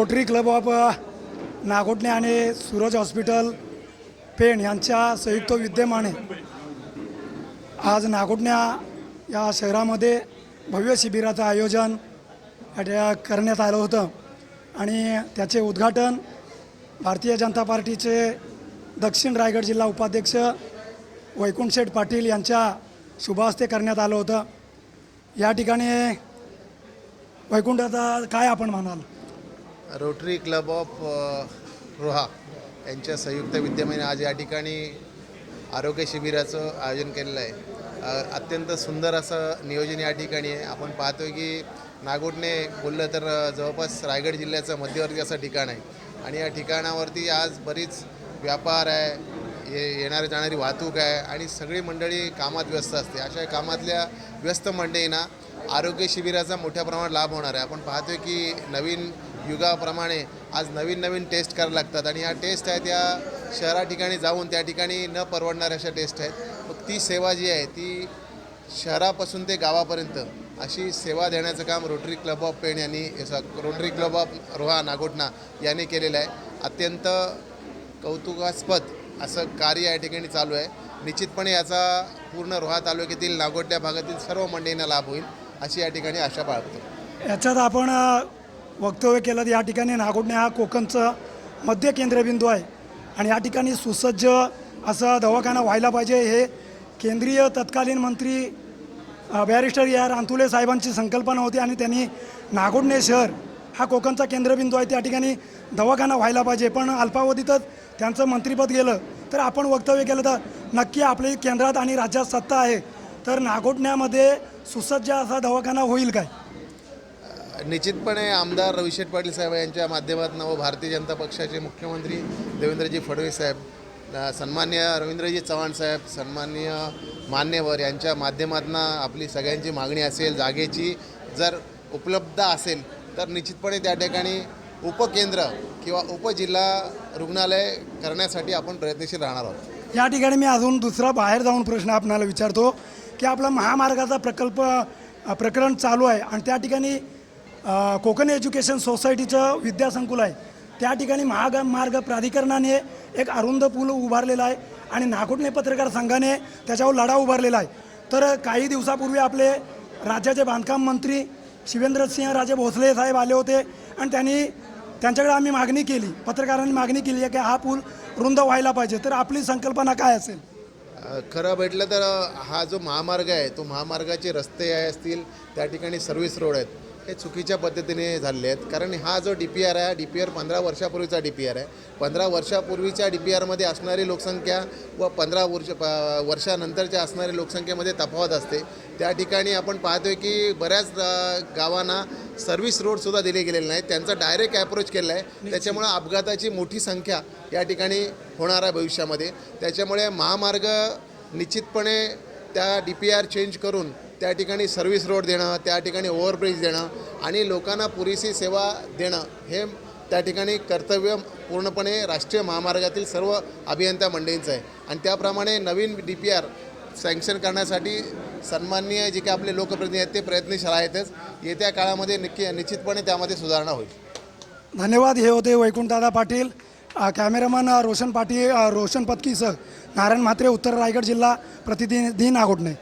Rotary club of Nagothane आणि Suraj hospital Pen यांच्या संयुक्त विद्यमाने आज नागोटण्या या शहरामध्ये भव्य शिबिराचं आयोजन करण्यात आलं होतं. आणि त्याचे उद्घाटन भारतीय जनता पार्टीचे दक्षिण रायगड जिल्हा उपाध्यक्ष वैकुंठशेठ पाटील यांच्या शुभहस्ते करण्यात आलं होतं. या ठिकाणी वैकुंठाचा काय आपण म्हणाल? रोटरी क्लब ऑफ रोहा यांच्या संयुक्त विद्यमाने आज या ठिकाणी आरोग्य शिबिराचं आयोजन केलेलं आहे. अत्यंत सुंदर असं नियोजन या ठिकाणी आहे. आपण पाहतोय की नागोटने बोललं तर जवळपास रायगड जिल्ह्याचं मध्यवर्ती असं ठिकाण आहे. आणि या ठिकाणावरती आज बरीच व्यापार आहे ये येणारी जाणारी वाहतूक आहे आणि सगळी मंडळी कामात व्यस्त असते. अशा कामातल्या व्यस्त मंडळींना आरोग्य शिबिराचा मोठ्या प्रमाणात लाभ होणार आहे. आपण पाहतोय की नवीन युगाप्रमाणे आज नवीन नवीन टेस्ट करायला लागतात. आणि ह्या टेस्ट आहेत या शहरा ठिकाणी जाऊन त्या ठिकाणी न परवडणाऱ्या अशा टेस्ट आहेत. मग ती सेवा जी आहे ती शहरापासून ते गावापर्यंत अशी सेवा देण्याचं काम रोटरी क्लब ऑफ पेण यांनी Rotary club of Roha Nagothana यांनी केलेलं आहे. अत्यंत कौतुकास्पद असं कार्य या ठिकाणी चालू आहे. निश्चितपणे याचा पूर्ण रोहा तालुक्यातील नागोट्या भागातील सर्व मंडळींना लाभ होईल अशी या ठिकाणी आशा बाळगतो. याच्यात आपण वक्तव्य केलं तर या ठिकाणी नागोडणे हा कोकणचं मध्य केंद्रबिंदू आहे. आणि या ठिकाणी सुसज्ज असा दवाखाना व्हायला पाहिजे हे केंद्रीय तत्कालीन मंत्री बॅरिस्टर या रांतुले साहेबांची संकल्पना होती आणि त्यांनी नागोडणे शहर हा कोकणचा केंद्रबिंदू आहे त्या ठिकाणी दवाखाना व्हायला पाहिजे. पण अल्पावधीतच त्यांचं मंत्रिपद गेलं तर आपण वक्तव्य केलं तर नक्की आपली केंद्रात आणि राज्यात सत्ता आहे. तर नागोडण्यामध्ये सुसज्ज असा दवाखाना होईल काय? निश्चितपणे आमदार रविशेठ पाटील साहेब यांच्या माध्यमातून व भारतीय जनता पक्षाचे मुख्यमंत्री देवेंद्रजी फडणवीस साहेब सन्मान्य रवींद्रजी चव्हाण साहेब सन्मान्य मान्यवर यांच्या माध्यमातून आपली सगळ्यांची मागणी असेल जागेची जर उपलब्ध असेल तर निश्चितपणे त्या ठिकाणी उपकेंद्र किंवा उपजिल्हा रुग्णालय करण्यासाठी आपण प्रयत्नशील राहणार आहोत. या ठिकाणी मी अजून दुसरा बाहेर जाऊन प्रश्न आपणाला विचारतो की आपला महामार्गाचा प्रकल्प प्रकरण चालू आहे आणि त्या ठिकाणी कोकण एज्युकेशन सोसायटीचं विद्यासंकुल आहे. त्या ठिकाणी महाग मार्ग प्राधिकरणाने एक अरुंद पूल उभारलेला आहे आणि नागोटणे पत्रकार संघाने त्याच्यावर लढा उभारलेला आहे. तर काही दिवसापूर्वी आपले राज्याचे बांधकाम मंत्री शिवेंद्रसिंह राजे भोसले साहेब आले होते आणि त्यांनी त्यांच्याकडे आम्ही मागणी केली पत्रकारांनी मागणी केली आहे की हा पूल रुंद व्हायला पाहिजे. तर आपली संकल्पना काय असेल? खरं भेटलं तर हा जो महामार्ग आहे तो महामार्गाचे रस्ते आहे असतील त्या ठिकाणी सर्व्हिस रोड आहेत. हे चुकीच्या पद्धतीने झालेले आहेत. कारण हा जो डी पी आर आहे डी पी आर पंधरा वर्षापूर्वीचा डी पी आर आहे. पंधरा वर्षापूर्वीच्या डी पी आरमध्ये असणारी लोकसंख्या व पंधरा वर्ष प वर्षानंतरच्या असणारी लोकसंख्येमध्ये तफावत असते. त्या ठिकाणी आपण पाहतोय की बऱ्याच गावांना सर्व्हिस रोडसुद्धा दिले गेलेले नाहीत. त्यांचा डायरेक्ट ॲप्रोच केला आहे. त्याच्यामुळे अपघाताची मोठी संख्या या ठिकाणी होणार आहे भविष्यामध्ये. त्याच्यामुळे महामार्ग निश्चितपणे त्या डी पी आर चेंज करून त्या ठिकाणी सर्व्हिस रोड देणं त्या ठिकाणी ओव्हरब्रिज देणं आणि लोकांना पुरेशी सेवा देणं हे त्या ठिकाणी कर्तव्य पूर्णपणे राष्ट्रीय महामार्गातील सर्व अभियंता मंडळींचं आहे. आणि त्याप्रमाणे नवीन डी पी आर सँक्शन करण्यासाठी सन्माननीय जे काही आपले लोकप्रतिनिधी आहेत ते प्रयत्नशील आहेतच. येत्या काळामध्ये नक्की निश्चितपणे त्यामध्ये सुधारणा होईल. धन्यवाद. हे होते वैकुंठदादा पाटील कॅमेरामन रोशन पाटील रोशन पत्कीसह नारायण म्हात्रे उत्तर रायगड जिल्हा प्रतिनिधी नागोठणे